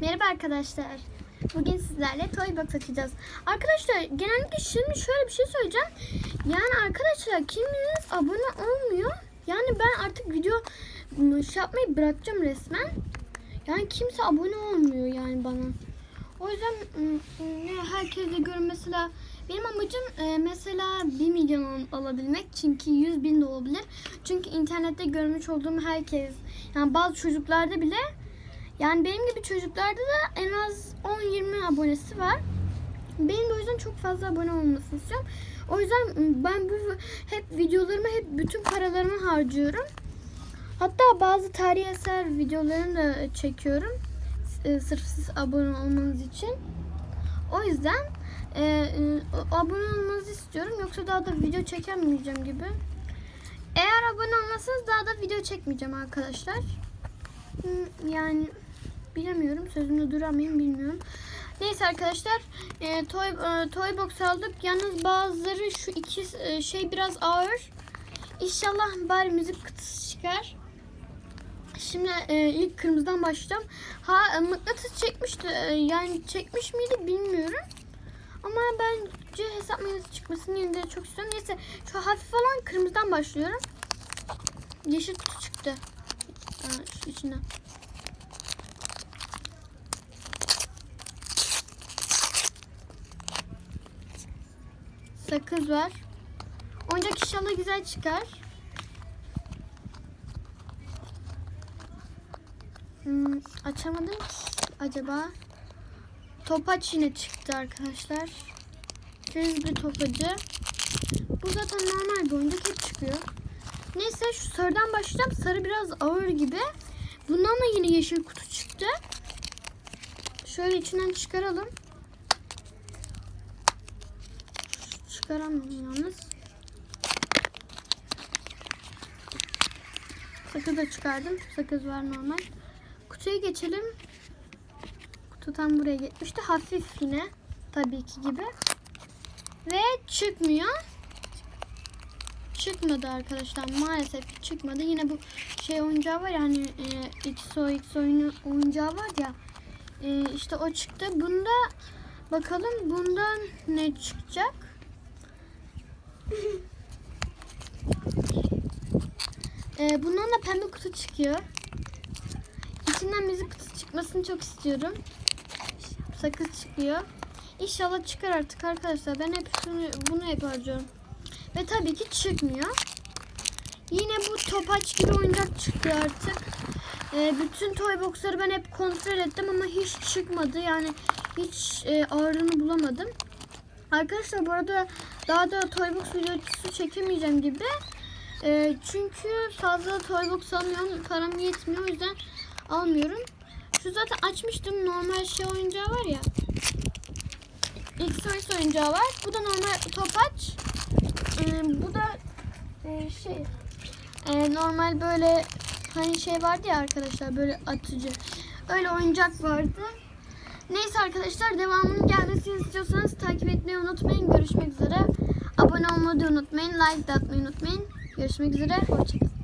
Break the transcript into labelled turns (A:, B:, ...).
A: Merhaba arkadaşlar. Bugün sizlerle toy box açacağız. Arkadaşlar genellikle şimdi şöyle bir şey söyleyeceğim. Yani arkadaşlar kiminiz abone olmuyor. Yani ben artık video şey yapmayı bırakacağım resmen. Yani kimse abone olmuyor yani bana. O yüzden herkese göre mesela benim amacım e, mesela 1 milyon al- alabilmek. Çünkü 100 bin de olabilir. Çünkü internette görmüş olduğum herkes yani bazı çocuklarda bile yani benim gibi çocuklarda da en az 10-20 abonesi var. Benim de o yüzden çok fazla abone olmasını istiyorum. O yüzden ben bu hep videolarımı hep bütün paralarımı harcıyorum. Hatta bazı tarihi eser videolarını da çekiyorum. S- Sırf siz abone olmanız için. O yüzden e, e, abone olmanızı istiyorum. Yoksa daha da video çekemeyeceğim gibi. Eğer abone olmazsanız daha da video çekmeyeceğim arkadaşlar. Hmm, Yani bilemiyorum. Sözümde duramayayım bilmiyorum. Neyse arkadaşlar e, toy, e, toy box aldık. Yalnız bazıları şu iki e, şey biraz ağır. İnşallah bari müzik kutusu çıkar. Şimdi e, ilk kırmızıdan başlayacağım. Ha e, mıknatıs çekmişti. E, yani çekmiş miydi bilmiyorum. Ama bence hesap makinesi çıkmasını yine de çok istiyorum. Neyse şu hafif olan kırmızıdan başlıyorum. Yeşil kutu çıktı. Ha, içinden. Sakız var. Oyuncak inşallah güzel çıkar. Hmm, açamadım acaba. Topaç yine çıktı arkadaşlar. Düz bir topacı. Bu zaten normal bir oyuncak hep çıkıyor. Neyse şu sarıdan başlayacağım. Sarı biraz ağır gibi. Bundan da yine yeşil kutu çıktı. Şöyle içinden çıkaralım. Çıkaramıyorum yalnız. Sakız da çıkardım. Sakız var normal. Kutuya geçelim. Kutu tam buraya gitmişti. Hafif yine. Tabii ki gibi. Ve çıkmıyor. Çıkmadı arkadaşlar. Maalesef çıkmadı. Yine bu şey oyuncağı var ya hani e, XO X oyunu oyuncağı var ya. E, işte o çıktı. Bunda bakalım bundan ne çıkacak? E, bundan da pembe kutu çıkıyor. İçinden müzik kutusu çıkmasını çok istiyorum. Sakız çıkıyor. İnşallah çıkar artık arkadaşlar. Ben hep şunu, bunu hep harcıyorum. Ve tabii ki çıkmıyor. Yine bu topaç gibi oyuncak çıktı artık. Ee, bütün toy boxları ben hep kontrol ettim ama hiç çıkmadı. Yani hiç e, ağırlığını bulamadım. Arkadaşlar bu arada daha da toy box videosu çekemeyeceğim gibi. Ee, çünkü fazla toy box almıyorum. Param yetmiyor. O yüzden almıyorum. Şu zaten açmıştım. Normal şey oyuncağı var ya. X-Toys oyuncağı var. Bu da normal topaç. Ee, bu da e, şey e, normal böyle hani şey vardı ya arkadaşlar böyle atıcı. Öyle oyuncak vardı. Neyse arkadaşlar devamının gelmesini istiyorsanız takip etmeyi unutmayın. Görüşmek üzere. Abone olmayı da unutmayın. Like atmayı unutmayın. Görüşmek üzere. Hoşçakalın.